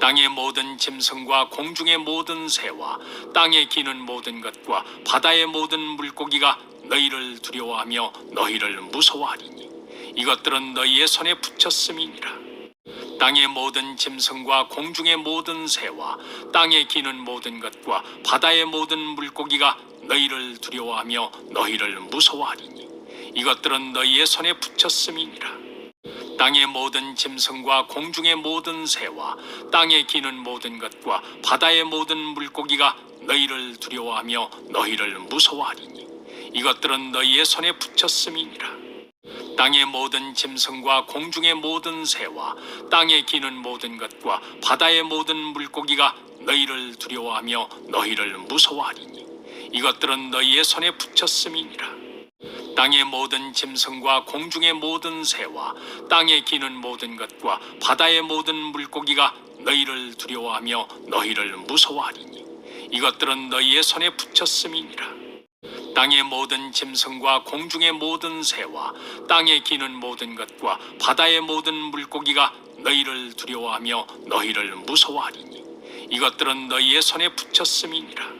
땅의 모든 짐승과 공중의 모든 새와 땅에 기는 모든 것과 바다의 모든 물고기가 너희를 두려워하며 너희를 무서워하리니 이것들은 너희의 손에 붙였음이니라. 땅의 모든 짐승과 공중의 모든 새와 땅에 기는 모든 것과 바다의 모든 물고기가 너희를 두려워하며 너희를 무서워하리니 이것들은 너희의 손에 붙였음이니라 땅의 모든 짐승과 공중의 모든 새와 땅에 기는 모든 것과 바다의 모든 물고기가 너희를 두려워하며 너희를 무서워하리니 이것들은 너희의 손에 붙였음이니라. 땅의 모든 짐승과 공중의 모든 새와 땅에 기는 모든 것과 바다의 모든 물고기가 너희를 두려워하며 너희를 무서워하리니 이것들은 너희의 손에 붙였음이니라 땅의 모든 짐승과 공중의 모든 새와 땅에 기는 모든 것과 바다의 모든 물고기가 너희를 두려워하며 너희를 무서워하리니 이것들은 너희의 손에 붙였음이니라. 땅의 모든 짐승과 공중의 모든 새와 땅에 기는 모든 것과 바다의 모든 물고기가 너희를 두려워하며 너희를 무서워하리니 이것들은 너희의 손에 붙였음이니라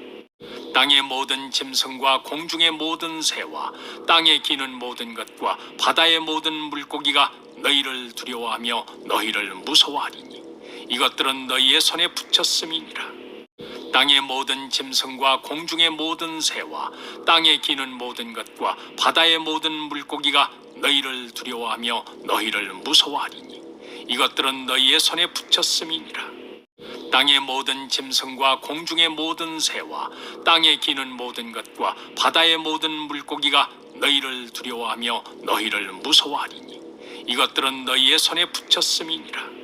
땅의 모든 짐승과 공중의 모든 새와 땅에 기는 모든 것과 바다의 모든 물고기가 너희를 두려워하며 너희를 무서워하리니 이것들은 너희의 손에 붙였음이니라. 땅의 모든 짐승과 공중의 모든 새와 땅에 기는 모든 것과 바다의 모든 물고기가 너희를 두려워하며 너희를 무서워하리니 이것들은 너희의 손에 붙였음이니라 땅의 모든 짐승과 공중의 모든 새와 땅에 기는 모든 것과 바다의 모든 물고기가 너희를 두려워하며 너희를 무서워하리니 이것들은 너희의 손에 붙였음이니라.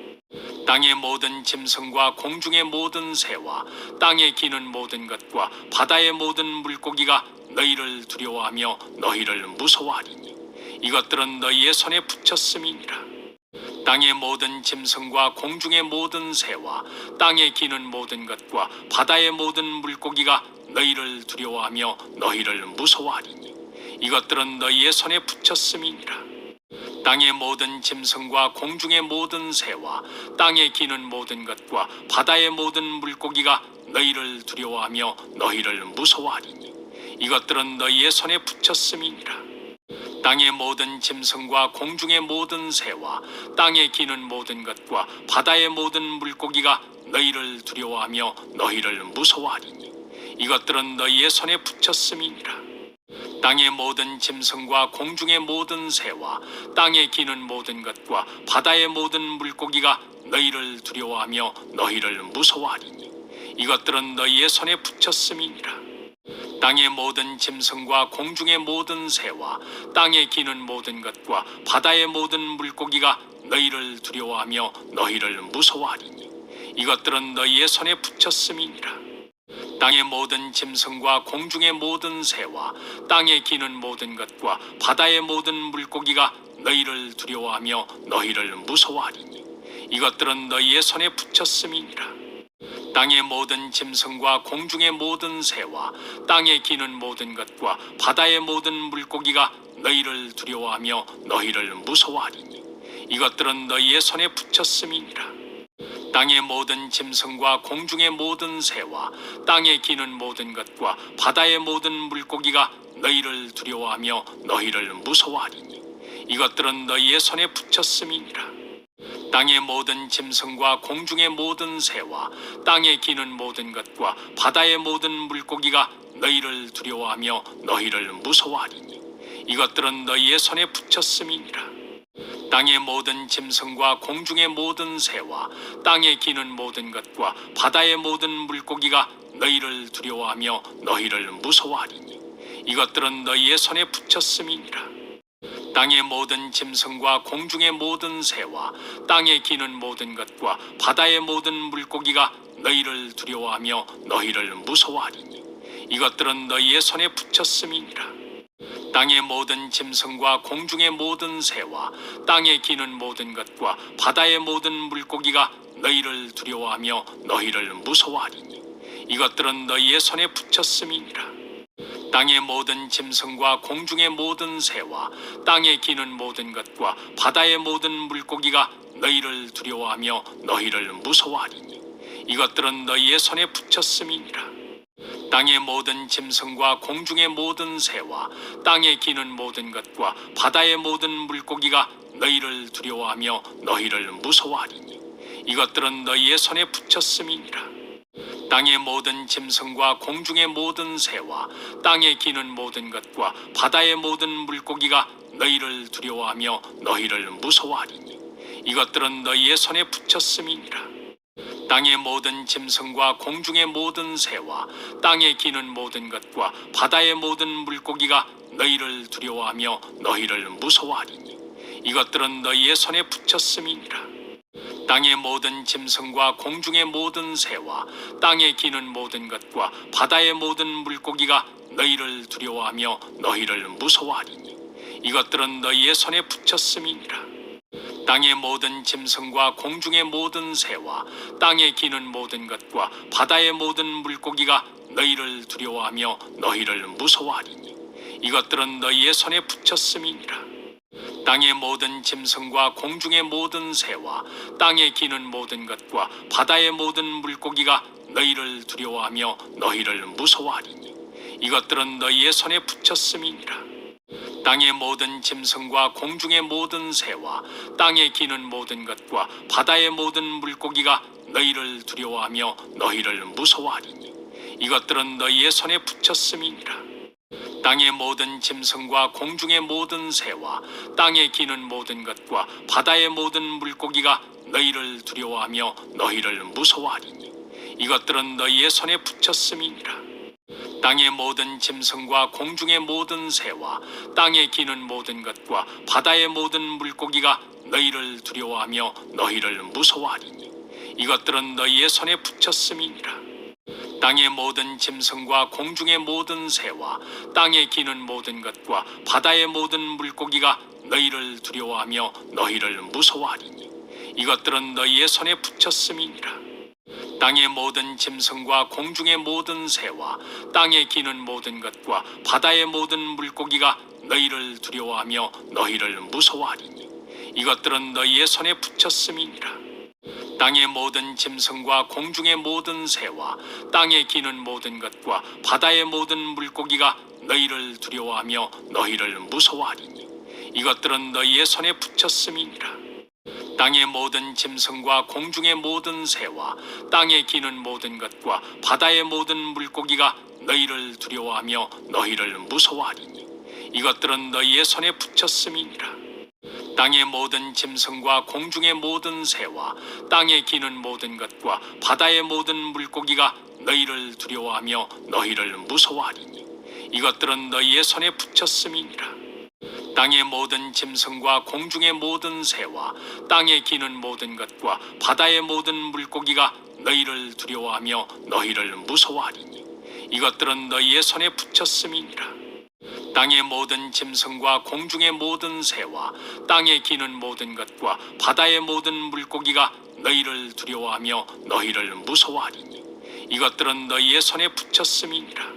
땅의 모든 짐승과 공중의 모든 새와 땅에 기는 모든 것과 바다의 모든 물고기가 너희를 두려워하며 너희를 무서워하리니 이것들은 너희의 손에 붙였음이니라 땅의 모든 짐승과 공중의 모든 새와 땅에 기는 모든 것과 바다의 모든 물고기가 너희를 두려워하며 너희를 무서워하리니 이것들은 너희의 손에 붙였음이니라. 땅의 모든 짐승과 공중의 모든 새와 땅에 기는 모든 것과 바다의 모든 물고기가 너희를 두려워하며 너희를 무서워하리니 이것들은 너희의 손에 붙였음이니라 땅의 모든 짐승과 공중의 모든 새와 땅에 기는 모든 것과 바다의 모든 물고기가 너희를 두려워하며 너희를 무서워하리니 이것들은 너희의 손에 붙였음이니라. 땅의 모든 짐승과 공중의 모든 새와 땅에 기는 모든 것과 바다의 모든 물고기가 너희를 두려워하며 너희를 무서워하리니 이것들은 너희의 손에 붙였음이니라 땅의 모든 짐승과 공중의 모든 새와 땅에 기는 모든 것과 바다의 모든 물고기가 너희를 두려워하며 너희를 무서워하리니 이것들은 너희의 손에 붙였음이니라. 땅의 모든 짐승과 공중의 모든 새와 땅에 기는 모든 것과 바다의 모든 물고기가 너희를 두려워하며 너희를 무서워하리니 이것들은 너희의 손에 붙였음이니라 땅의 모든 짐승과 공중의 모든 새와 땅에 기는 모든 것과 바다의 모든 물고기가 너희를 두려워하며 너희를 무서워하리니 이것들은 너희의 손에 붙였음이니라. 땅의 모든 짐승과 공중의 모든 새와 땅에 기는 모든 것과 바다의 모든 물고기가 너희를 두려워하며 너희를 무서워하리니 이것들은 너희의 손에 붙였음이니라 땅의 모든 짐승과 공중의 모든 새와 땅에 기는 모든 것과 바다의 모든 물고기가 너희를 두려워하며 너희를 무서워하리니 이것들은 너희의 손에 붙였음이니라. 땅의 모든 짐승과 공중의 모든 새와 땅에 기는 모든 것과 바다의 모든 물고기가 너희를 두려워하며 너희를 무서워하리니 이것들은 너희의 손에 붙였음이니라 땅의 모든 짐승과 공중의 모든 새와 땅에 기는 모든 것과 바다의 모든 물고기가 너희를 두려워하며 너희를 무서워하리니 이것들은 너희의 손에 붙였음이니라. 땅의 모든 짐승과 공중의 모든 새와 땅에 기는 모든 것과 바다의 모든 물고기가 너희를 두려워하며 너희를 무서워하리니 이것들은 너희의 손에 붙였음이니라 땅의 모든 짐승과 공중의 모든 새와 땅에 기는 모든 것과 바다의 모든 물고기가 너희를 두려워하며 너희를 무서워하리니 이것들은 너희의 손에 붙였음이니라. 땅의 모든 짐승과 공중의 모든 새와 땅에 기는 모든 것과 바다의 모든 물고기가 너희를 두려워하며 너희를 무서워하리니 이것들은 너희의 손에 붙였음이니라. 땅의 모든 짐승과 공중의 모든 새와 땅에 기는 모든 것과 바다의 모든 물고기가 너희를 두려워하며 너희를 무서워하리니 이것들은 너희의 손에 붙였음이니라. 땅의 모든 짐승과 공중의 모든 새와 땅에 기는 모든 것과 바다의 모든 물고기가 너희를 두려워하며 너희를 무서워하리니 이것들은 너희의 손에 붙였음이니라. 땅의 모든 짐승과 공중의 모든 새와 땅에 기는 모든 것과 바다의 모든 물고기가 너희를 두려워하며 너희를 무서워하리니 이것들은 너희의 손에 붙였음이니라. 땅의 모든 짐승과 공중의 모든 새와 땅에 기는 모든 것과 바다의 모든 물고기가 너희를 두려워하며 너희를 무서워하리니 이것들은 너희의 손에 붙였음이니라. 땅의 모든 짐승과 공중의 모든 새와 땅에 기는 모든 것과 바다의 모든 물고기가 너희를 두려워하며 너희를 무서워하리니 이것들은 너희의 손에 붙였음이니라. 땅의 모든 짐승과 공중의 모든 새와 땅에 기는 모든 것과 바다의 모든 물고기가 너희를 두려워하며 너희를 무서워하리니 이것들은 너희의 손에 붙였음이니라. 땅의 모든 짐승과 공중의 모든 새와 땅에 기는 모든 것과 바다의 모든 물고기가 너희를 두려워하며 너희를 무서워하리니 이것들은 너희의 손에 붙였음이니라. 땅의 모든 짐승과 공중의 모든 새와 땅에 기는 모든 것과 바다의 모든 물고기가 너희를 두려워하며 너희를 무서워하리니 이것들은 너희의 손에 붙였음이니라. 땅의 모든 짐승과 공중의 모든 새와 땅에 기는 모든 것과 바다의 모든 물고기가 너희를 두려워하며 너희를 무서워하리니 이것들은 너희의 손에 붙였음이니라. 땅의 모든 짐승과 공중의 모든 새와 땅에 기는 모든 것과 바다의 모든 물고기가 너희를 두려워하며 너희를 무서워하리니 이것들은 너희의 손에 붙였음이니라. 땅의 모든 짐승과 공중의 모든 새와 땅에 기는 모든 것과 바다의 모든 물고기가 너희를 두려워하며 너희를 무서워하리니 이것들은 너희의 손에 붙였음이니라. 땅의 모든 짐승과 공중의 모든 새와 땅에 기는 모든 것과 바다의 모든 물고기가 너희를 두려워하며 너희를 무서워하리니 이것들은 너희의 손에 붙였음이니라. 땅의 모든 짐승과 공중의 모든 새와 땅에 기는 모든 것과 바다의 모든 물고기가 너희를 두려워하며 너희를 무서워하리니 이것들은 너희의 손에 붙였음이니라. 땅의 모든 짐승과 공중의 모든 새와 땅에 기는 모든 것과 바다의 모든 물고기가 너희를 두려워하며 너희를 무서워하리니 이것들은 너희의 손에 붙였음이니라. 땅의 모든 짐승과 공중의 모든 새와 땅에 기는 모든 것과 바다의 모든 물고기가 너희를 두려워하며 너희를 무서워하리니 이것들은 너희의 손에 붙였음이니라.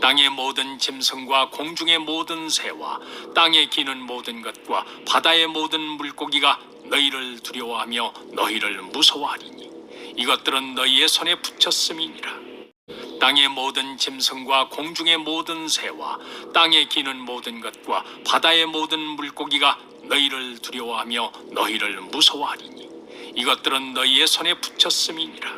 땅의 모든 짐승과 공중의 모든 새와 땅에 기는 모든 것과 바다의 모든 물고기가 너희를 두려워하며 너희를 무서워하리니 이것들은 너희의 손에 붙였음이니라. 땅의 모든 짐승과 공중의 모든 새와 땅에 기는 모든 것과 바다의 모든 물고기가 너희를 두려워하며 너희를 무서워하리니 이것들은 너희의 손에 붙였음이니라.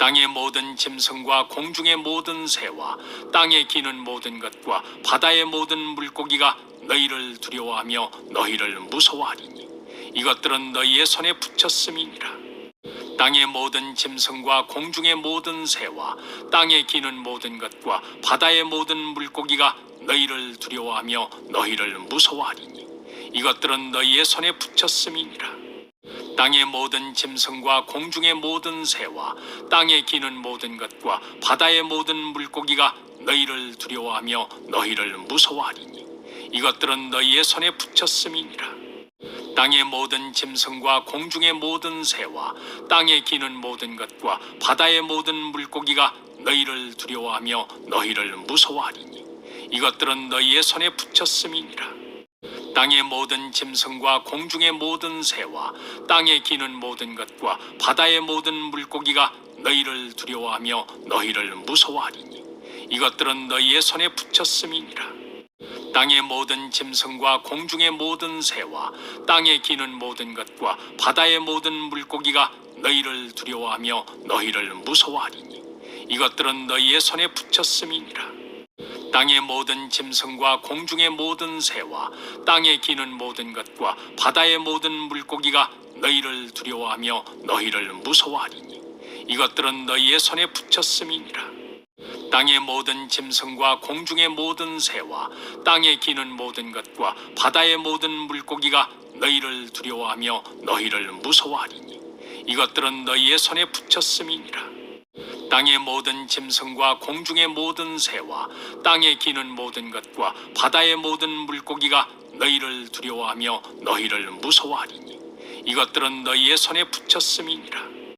땅의 모든 짐승과 공중의 모든 새와 땅에 기는 모든 것과 바다의 모든 물고기가 너희를 두려워하며 너희를 무서워하리니 이것들은 너희의 손에 붙였음이니라. 땅의 모든 짐승과 공중의 모든 새와 땅에 기는 모든 것과 바다의 모든 물고기가 너희를 두려워하며 너희를 무서워하리니 이것들은 너희의 손에 붙였음이니라. 땅의 모든 짐승과 공중의 모든 새와 땅에 기는 모든 것과 바다의 모든 물고기가 너희를 두려워하며 너희를 무서워하리니 이것들은 너희의 손에 붙였음이니라. 땅의 모든 짐승과 공중의 모든 새와 땅에 기는 모든 것과 바다의 모든 물고기가 너희를 두려워하며 너희를 무서워하리니 이것들은 너희의 손에 붙였음이니라. 땅의 모든 짐승과 공중의 모든 새와 땅에 기는 모든 것과 바다의 모든 물고기가 너희를 두려워하며 너희를 무서워하리니 이것들은 너희의 손에 붙였음이니라 땅의 모든 짐승과 공중의 모든 새와 땅에 기는 모든 것과 바다의 모든 물고기가 너희를 두려워하며 너희를 무서워하리니 이것들은 너희의 손에 붙였음이니라. 땅의 모든 짐승과 공중의 모든 새와 땅에 기는 모든 것과 바다의 모든 물고기가 너희를 두려워하며 너희를 무서워하리니 이것들은 너희의 손에 붙였음이니라 땅의 모든 짐승과 공중의 모든 새와 땅에 기는 모든 것과 바다의 모든 물고기가 너희를 두려워하며 너희를 무서워하리니 이것들은 너희의 손에 붙였음이니라. 땅의 모든 짐승과 공중의 모든 새와 땅에 기는 모든 것과 바다의 모든 물고기가 너희를 두려워하며 너희를 무서워하리니 이것들은 너희의 손에 붙였음이니라